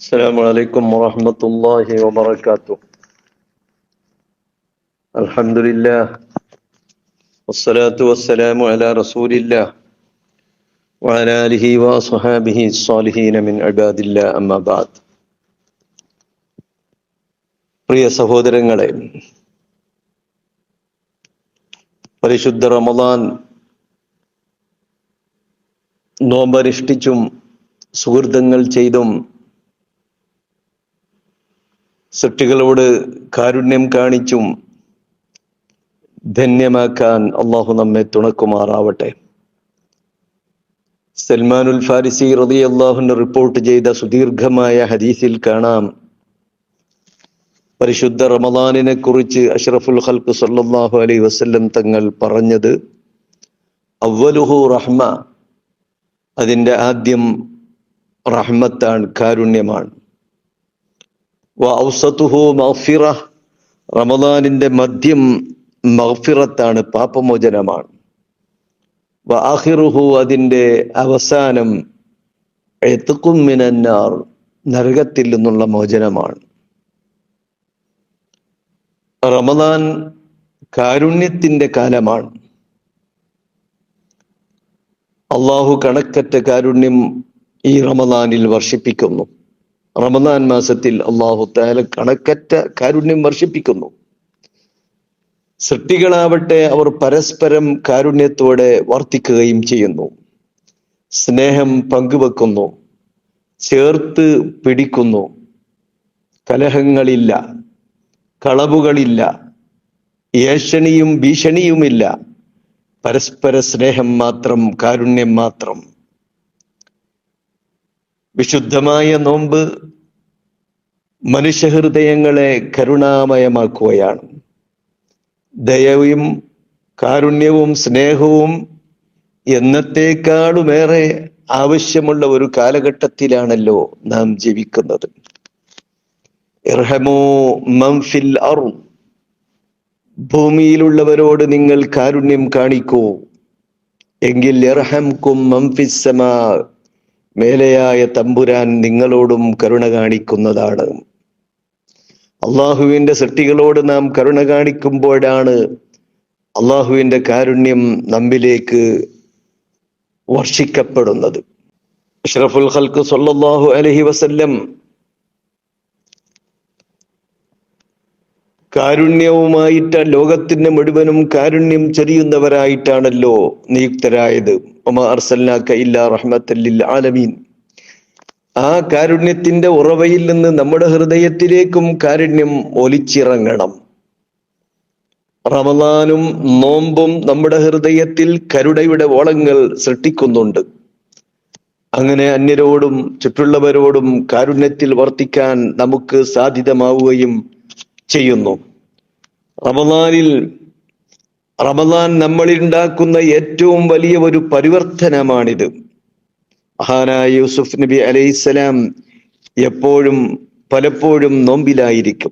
السلام عليكم ورحمة الله وبركاته الحمد لله والصلاة والسلام على رسول الله وعلى آله وأصحابه الصالحين من عباد الله أما بعد പ്രിയ സഹോദരങ്ങളെ പരിശുദ്ധ റമദാൻ നോമ്പനുഷ്ഠിച്ചും സുഹൃതങ്ങൾ ചെയ്തും സൃഷ്ടികളോട് കാരുണ്യം കാണിച്ചും ധന്യമാക്കാൻ അള്ളാഹു നമ്മെ തുണക്കുമാറാവട്ടെ. സൽമാനുൽ ഫാരിസി റതി അള്ളാഹുന് റിപ്പോർട്ട് ചെയ്ത സുദീർഘമായ ഹദീസിൽ കാണാം. പരിശുദ്ധ റമദാനിനെ കുറിച്ച് അഷ്റഫുൽ ഖൽക്ക് സല്ലാഹു അലൈ വസ്ല്ലം തങ്ങൾ പറഞ്ഞത് അവലുഹു റഹ്മ അതിന്റെ ആദ്യം റഹ്മത്താണ് കാരുണ്യമാണ്. റമദാനിന്റെ മദ്യം മഗ്ഫിറത്താണ് പാപമോചനമാണ്. വ ആഖിറുഹു അതിന്റെ അവസാനം എത്തുക്കും മിനന്നാർ നരകത്തിൽ നിന്നുള്ള മോചനമാണ്. റമദാൻ കാരുണ്യത്തിന്റെ കാലമാണ്. അള്ളാഹു കണക്കറ്റ കാരുണ്യം ഈ റമദാനിൽ വർഷിപ്പിക്കുന്നു. റമദാൻ മാസത്തിൽ അള്ളാഹു താല കണക്കറ്റ കാരുണ്യം വർഷിപ്പിക്കുന്നു. സൃഷ്ടികളാവട്ടെ അവർ പരസ്പരം കാരുണ്യത്തോടെ വർത്തിക്കുകയും ചെയ്യുന്നു. സ്നേഹം പങ്കുവെക്കുന്നു. ചേർത്ത് പിടിക്കുന്നു. കലഹങ്ങളില്ല. കളവുകളില്ല. ഏഷണിയും ഭീഷണിയുമില്ല. പരസ്പര സ്നേഹം മാത്രം കാരുണ്യം മാത്രം. വിശുദ്ധമായ നോമ്പ് മനുഷ്യഹൃദയങ്ങളെ കരുണാമയമാക്കുകയാണ്. ദയവും കാരുണ്യവും സ്നേഹവും എന്നത്തേക്കാളുമേറെ ആവശ്യമുള്ള ഒരു കാലഘട്ടത്തിലാണല്ലോ നാം ജീവിക്കുന്നത്. ഇർഹമോ മംഫിൽ അറു ഭൂമിയിലുള്ളവരോട് നിങ്ങൾ കാരുണ്യം കാണിക്കൂ. എങ്കിൽ ഇർഹം കും മംഫിസമാ മേലെയായ തമ്പുരാൻ നിങ്ങളോടും കരുണ കാണിക്കുന്നതാണ്. അള്ളാഹുവിന്റെ സൃഷ്ടികളോട് നാം കരുണ കാണിക്കുമ്പോഴാണ് അള്ളാഹുവിന്റെ കാരുണ്യം നമ്മിലേക്ക് വർഷിക്കപ്പെടുന്നത്. അഷ്റഫുൽ ഖൽക്ക് സൊല്ലാഹു അലഹി വസല്ലം കാരുണ്യവുമായിട്ട് ലോകത്തിന്റെ മുഴുവനും കാരുണ്യം ചെറിയുന്നവരായിട്ടാണല്ലോ നിയുക്തരായത്. ആലമീൻ ആ കാരുണ്യത്തിന്റെ ഉറവയിൽ നിന്ന് നമ്മുടെ ഹൃദയത്തിലേക്കും കാരുണ്യം ഒലിച്ചിറങ്ങണം. റമദാനും നോമ്പും നമ്മുടെ ഹൃദയത്തിൽ കരുടയുടെ ഓളങ്ങൾ സൃഷ്ടിക്കുന്നുണ്ട്. അങ്ങനെ അന്യരോടും ചുറ്റുള്ളവരോടും കാരുണ്യത്തിൽ വർത്തിക്കാൻ നമുക്ക് സാധ്യതമാവുകയും ചെയ്യുന്നു. റമദാനിൽ റമദാൻ നമ്മളിൽ ഉണ്ടാക്കുന്ന ഏറ്റവും വലിയ ഒരു പരിവർത്തനമാണിത്. മഹാനായ യൂസുഫ് നബി അലൈഹിസ്സലാം എപ്പോഴും പലപ്പോഴും നോമ്പിലായിരിക്കും.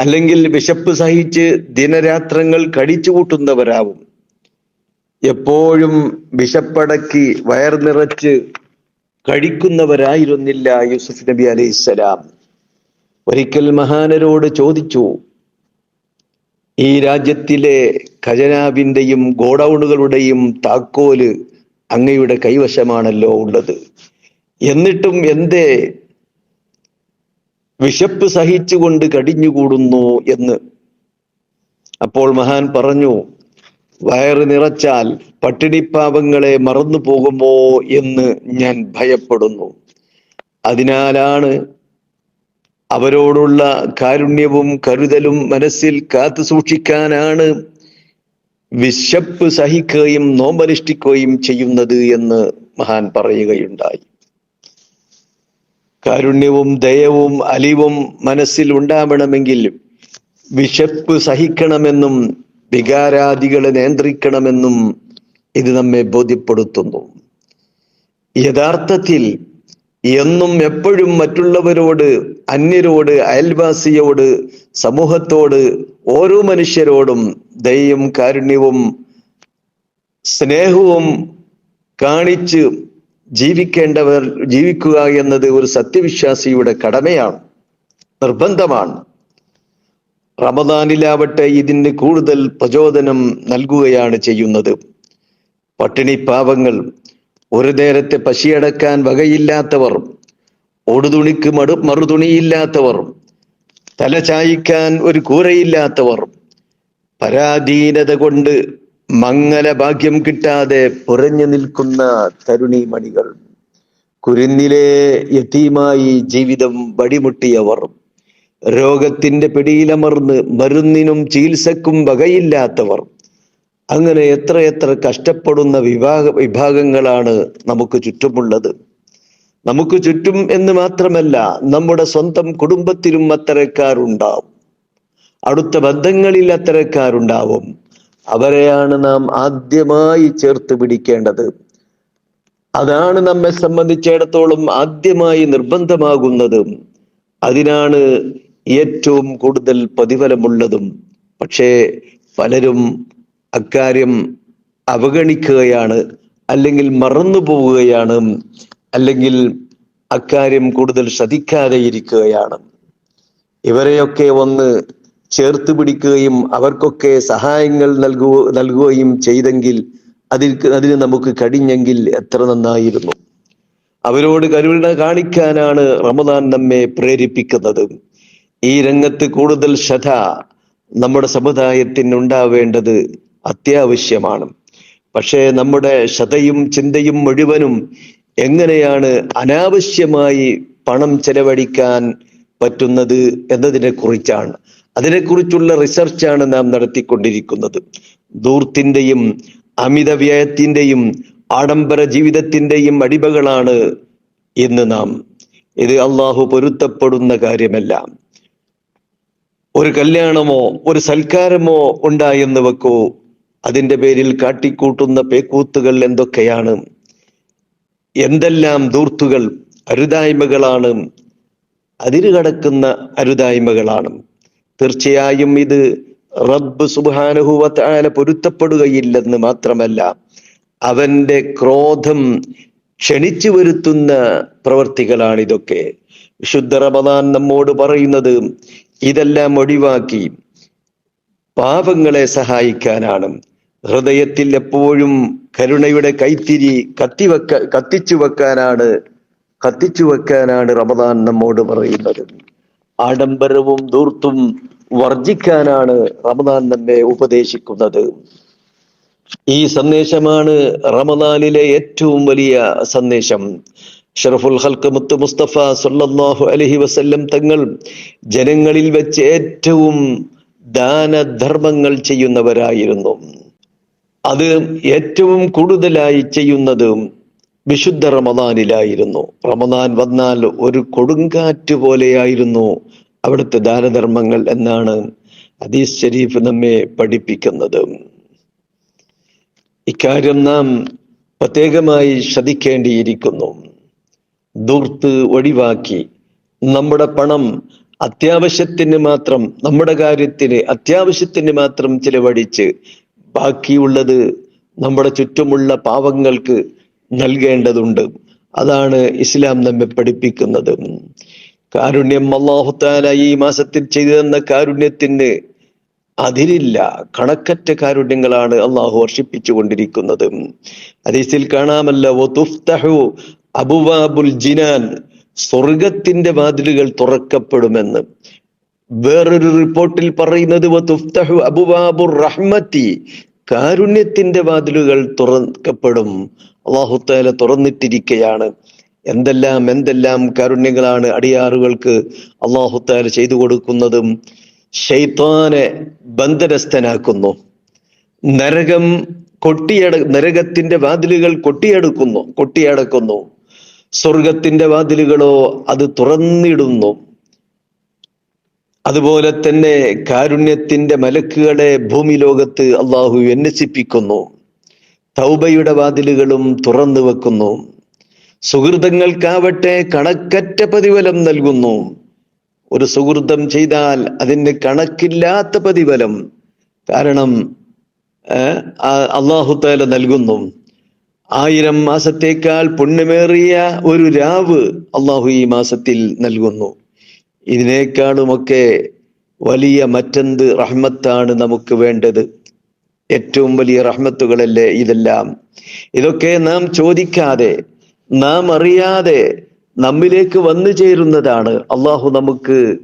അല്ലെങ്കിൽ വിശപ്പ് സഹിച്ച് ദിനരാത്രങ്ങൾ കടിച്ചു കൂട്ടുന്നവരാവും എപ്പോഴും വിശപ്പടക്കി വയർ നിറച്ച് കഴിക്കുന്നവരായിരുന്നില്ല യൂസുഫ് നബി അലൈഹിസ്സലാം ഒരിക്കൽ മഹാനരോട് ചോദിച്ചു ഈ രാജ്യത്തിലെ ഖജനാവിന്റെയും ഗോഡൌണുകളുടെയും താക്കോൽ അങ്ങയുടെ കൈവശമാണല്ലോ ഉള്ളത്. എന്നിട്ടും എന്തേ വിശപ്പ് സഹിച്ചുകൊണ്ട് കടിഞ്ഞുകൂടുന്നു എന്ന്. അപ്പോൾ മഹാൻ പറഞ്ഞു വയറ് നിറച്ചാൽ പട്ടിണിപ്പാവങ്ങളെ മറന്നു പോകുമോ എന്ന് ഞാൻ ഭയപ്പെടുന്നു. അതിനാലാണ് അവരോടുള്ള കാരുണ്യവും കരുതലും മനസ്സിൽ കാത്തു സൂക്ഷിക്കാനാണ് വിശപ്പ് സഹിക്കുകയും നോമ്പനുഷ്ഠിക്കുകയും ചെയ്യുന്നത് എന്ന് മഹാൻ പറയുകയുണ്ടായി. കാരുണ്യവും ദയവും അലിവും മനസ്സിൽ ഉണ്ടാവണമെങ്കിൽ വിശപ്പ് സഹിക്കണമെന്നും വികാരാദികളെ നിയന്ത്രിക്കണമെന്നും ഇത് നമ്മെ ബോധ്യപ്പെടുത്തുന്നു. യഥാർത്ഥത്തിൽ എന്നും എപ്പോഴും മറ്റുള്ളവരോട് അന്യരോട് അയൽവാസിയോട് സമൂഹത്തോട് ഓരോ മനുഷ്യരോടും ദയയും കാരുണ്യവും സ്നേഹവും കാണിച്ച് ജീവിക്കേണ്ടവർ ജീവിക്കുക എന്നത് ഒരു സത്യവിശ്വാസിയുടെ കടമയാണ് നിർബന്ധമാണ്. റമദാനിലാവട്ടെ ഇതിന് കൂടുതൽ പ്രചോദനം നൽകുകയാണ് ചെയ്യുന്നത്. പട്ടിണി പാവങ്ങൾ ഒരു നേരത്തെ പശിയടക്കാൻ വകയില്ലാത്തവർ ഓടുതുണിക്ക് മടു മറുതുണിയില്ലാത്തവർ തല ചായ്ക്കാൻ ഒരു കൂരയില്ലാത്തവർ പരാധീനത കൊണ്ട് മംഗല ഭാഗ്യം കിട്ടാതെ പുറഞ്ഞു നിൽക്കുന്ന തരുണിമണികൾ കുരുന്നിലെ യതീമായി ജീവിതം വടിമുട്ടിയവർ രോഗത്തിന്റെ പിടിയിലമർന്ന് മരുന്നിനും ചികിത്സക്കും വകയില്ലാത്തവർ അങ്ങനെ എത്രയെത്ര കഷ്ടപ്പെടുന്ന വിഭാഗ വിഭാഗങ്ങളാണ് നമുക്ക് ചുറ്റുമുള്ളത്. നമുക്ക് ചുറ്റും എന്ന് മാത്രമല്ല നമ്മുടെ സ്വന്തം കുടുംബത്തിലും അത്തരക്കാരുണ്ടാവും. അടുത്ത ബന്ധങ്ങളിൽ അത്തരക്കാരുണ്ടാവും. അവരെയാണ് നാം ആദ്യമായി ചേർത്ത് പിടിക്കേണ്ടത്. അതാണ് നമ്മെ സംബന്ധിച്ചിടത്തോളം ആദ്യമായി നിർബന്ധമാകുന്നതും. അതിനാണ് ഏറ്റവും കൂടുതൽ പ്രതിഫലമുള്ളതും. പക്ഷേ പലരും അക്കാര്യം അവഗണിക്കുകയാണ് അല്ലെങ്കിൽ മറന്നു പോവുകയാണ് അല്ലെങ്കിൽ അക്കാര്യം കൂടുതൽ ശ്രദ്ധിക്കാതെ ഇരിക്കുകയാണ്. ഇവരെയൊക്കെ ഒന്ന് ചേർത്ത് പിടിക്കുകയും അവർക്കൊക്കെ സഹായങ്ങൾ നൽകു നൽകുകയും ചെയ്തെങ്കിൽ അതിൽ അതിന് നമുക്ക് കഴിഞ്ഞെങ്കിൽ എത്ര നന്നായിരുന്നു. അവരോട് കരുണ കാണിക്കാനാണ് റമദാൻ നമ്മെ പ്രേരിപ്പിക്കുന്നത്. ഈ രംഗത്ത് കൂടുതൽ ശ്രദ്ധ നമ്മുടെ സമുദായത്തിന് ഉണ്ടാവേണ്ടത് അത്യാവശ്യമാണ്. പക്ഷേ നമ്മുടെ ശതയും ചിന്തയും മുഴുവനും എങ്ങനെയാണ് അനാവശ്യമായി പണം ചെലവഴിക്കാൻ പറ്റുന്നത് എന്നതിനെ കുറിച്ചാണ് അതിനെക്കുറിച്ചുള്ള റിസർച്ചാണ് നാം നടത്തിക്കൊണ്ടിരിക്കുന്നത്. ദൂർത്തിന്റെയും അമിത വ്യയത്തിന്റെയും ആഡംബര ജീവിതത്തിന്റെയും അടിമകളാണ് ഇന്ന് നാം. ഇത് അള്ളാഹു പൊരുത്തപ്പെടുന്ന കാര്യമല്ല. ഒരു കല്യാണമോ ഒരു സൽക്കാരമോ ഉണ്ടായെന്ന് വെക്കൂ. അതിന്റെ പേരിൽ കാട്ടിക്കൂട്ടുന്ന പേക്കൂത്തുകൾ എന്തൊക്കെയാണ്? എന്തെല്ലാം ദൂർത്തുകൾ അരുതായ്മകളാണ്? അതിരുകടക്കുന്ന അരുതായ്മകളാണ്. തീർച്ചയായും ഇത് റബ്ബ് സുബാനുഹുവത്തായ പൊരുത്തപ്പെടുകയില്ലെന്ന് മാത്രമല്ല അവന്റെ ക്രോധം ക്ഷണിച്ചു വരുത്തുന്ന പ്രവർത്തികളാണ് ഇതൊക്കെ വിശുദ്ധ റമദാൻ നമ്മോട് പറയുന്നത് ഇതെല്ലാം ഒഴിവാക്കി പാപങ്ങളെ സഹായിക്കാനാണ്. ഹൃദയത്തിൽ എപ്പോഴും കരുണയുടെ കൈത്തിരി കത്തിവെക്ക കത്തിച്ചു വെക്കാനാണ് കത്തിച്ചു വെക്കാനാണ് റമദാൻ നമ്മോട് പറയുന്നത്. ആഡംബരവും ദൂർത്തും വർജിക്കാനാണ് റമദാൻ നമ്മെ ഉപദേശിക്കുന്നത്. ഈ സന്ദേശമാണ് റമദാനിലെ ഏറ്റവും വലിയ സന്ദേശം. ഷറഫുൽ ഹൽക്ക് മുത്ത് മുസ്തഫ സല്ലല്ലാഹു അലഹി വസല്ലം തങ്ങൾ ജനങ്ങളിൽ വെച്ച് ഏറ്റവും ദാനധർമ്മങ്ങൾ ചെയ്യുന്നവരായിരുന്നു. അത് ഏറ്റവും കൂടുതലായി ചെയ്യുന്നത് വിശുദ്ധ റമദാനിലായിരുന്നു. റമദാൻ വന്നാൽ ഒരു കൊടുങ്കാറ്റ് പോലെയായിരുന്നു അവിടുത്തെ ദാനധർമ്മങ്ങൾ എന്നാണ് ഹദീസ് ഷരീഫ് നമ്മെ പഠിപ്പിക്കുന്നത്. ഇക്കാര്യം നാം പ്രത്യേകമായി ശ്രദ്ധിക്കേണ്ടിയിരിക്കുന്നു. ദൂർത്ത് ഒഴിവാക്കി നമ്മുടെ പണം അത്യാവശ്യത്തിന് മാത്രം നമ്മുടെ കാര്യത്തിന് അത്യാവശ്യത്തിന് മാത്രം ചിലവഴിച്ച് ബാക്കിയുള്ളത് നമ്മുടെ ചുറ്റുമുള്ള പാവങ്ങൾക്ക് നൽകേണ്ടതുണ്ട്. അതാണ് ഇസ്ലാം നമ്മെ പഠിപ്പിക്കുന്നത്. കാരുണ്യം അള്ളാഹുത്താല ഈ മാസത്തിൽ ചെയ്തു തന്ന കാരുണ്യത്തിന് അതിരില്ല. കണക്കറ്റ കാരുണ്യങ്ങളാണ് അള്ളാഹു വർഷിപ്പിച്ചു കൊണ്ടിരിക്കുന്നത്. അതീസിൽ കാണാമല്ലോ അബുവാബുൽ ജിനാൻ സ്വർഗത്തിന്റെ വാതിലുകൾ തുറക്കപ്പെടുമെന്ന്. വേറൊരു റിപ്പോർട്ടിൽ പറയുന്നത് കാരുണ്യത്തിന്റെ വാതിലുകൾ തുറക്കപ്പെടും. അള്ളാഹുത്താല തുറന്നിട്ടിരിക്കുകയാണ് എന്തെല്ലാം എന്തെല്ലാം കാരുണ്യങ്ങളാണ് അടിയാറുകൾക്ക് അള്ളാഹുത്താല ചെയ്തു കൊടുക്കുന്നതും ഷെയ്ത്താനെ ബന്ധനസ്ഥനാക്കുന്നു. നരകം കൊട്ടിയട നരകത്തിന്റെ വാതിലുകൾ കൊട്ടിയെടുക്കുന്നു കൊട്ടിയടക്കുന്നു. സ്വർഗത്തിന്റെ വാതിലുകളോ അത് തുറന്നിടുന്നു. അതുപോലെ തന്നെ കാരുണ്യത്തിന്റെ മലക്കുകളെ ഭൂമി ലോകത്ത് അള്ളാഹു വിന്യസിപ്പിക്കുന്നു. തൗബയുടെ വാതിലുകളും തുറന്നു വെക്കുന്നു. സുഹൃതങ്ങൾക്കാവട്ടെ കണക്കറ്റ പ്രതിഫലം നൽകുന്നു. ഒരു സുഹൃതം ചെയ്താൽ അതിന് കണക്കില്ലാത്ത പ്രതിഫലം. കാരണം അള്ളാഹു തല നൽകുന്നു. ആയിരം മാസത്തേക്കാൾ പുണ്യമേറിയ ഒരു രാവ് അള്ളാഹു ഈ മാസത്തിൽ നൽകുന്നു. ഇതിനേക്കാളുമൊക്കെ വലിയ മറ്റെന്ത് റഹ്മത്താണ് നമുക്ക് വേണ്ടത്? ഏറ്റവും വലിയ റഹ്മത്തുകളല്ലേ ഇതെല്ലാം? ഇതൊക്കെ നാം ചോദിക്കാതെ നാം അറിയാതെ നമ്മിലേക്ക് വന്നു ചേരുന്നതാണ്. അള്ളാഹു നമുക്ക്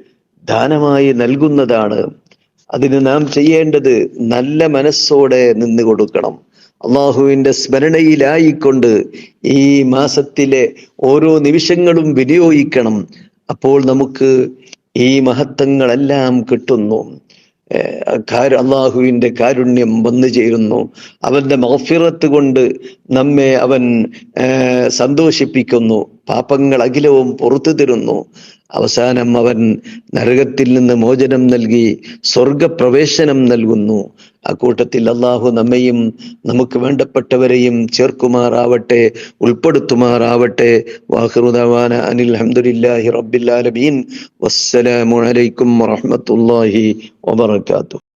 ദാനമായി നൽകുന്നതാണ്. അതിന് നാം ചെയ്യേണ്ടത് നല്ല മനസ്സോടെ നിന്ന് കൊടുക്കണം. അള്ളാഹുവിന്റെ സ്മരണയിലായിക്കൊണ്ട് ഈ മാസത്തിലെ ഓരോ നിമിഷങ്ങളും വിനിയോഗിക്കണം. അപ്പോൾ നമുക്ക് ഈ മഹത്വങ്ങളെല്ലാം കിട്ടുന്നു. അള്ളാഹുവിന്റെ കാരുണ്യം വന്നു ചേരുന്നു. അവന്റെ മഹഫിറത്ത് കൊണ്ട് നമ്മെ അവൻ സന്തോഷിപ്പിക്കുന്നു. പാപങ്ങൾ അഖിലവും പുറത്തു തരുന്നു. അവസാനം അവൻ നരകത്തിൽ നിന്ന് മോചനം നൽകി സ്വർഗപ്രവേശനം നൽകുന്നു. അക്കൂട്ടത്തിൽ അള്ളാഹു നമ്മയും നമുക്ക് വേണ്ടപ്പെട്ടവരെയും ചേർക്കുമാറാവട്ടെ ഉൾപ്പെടുത്തുമാറാവട്ടെ. വാഹൃദാന അനിൽ അഹമ്മദില്ലാഹി റബ്ബിൽ ആലമീൻ. വസ്സലാമു അലൈക്കും വറഹ്മത്തുള്ളാഹി വബറകാതുഹു.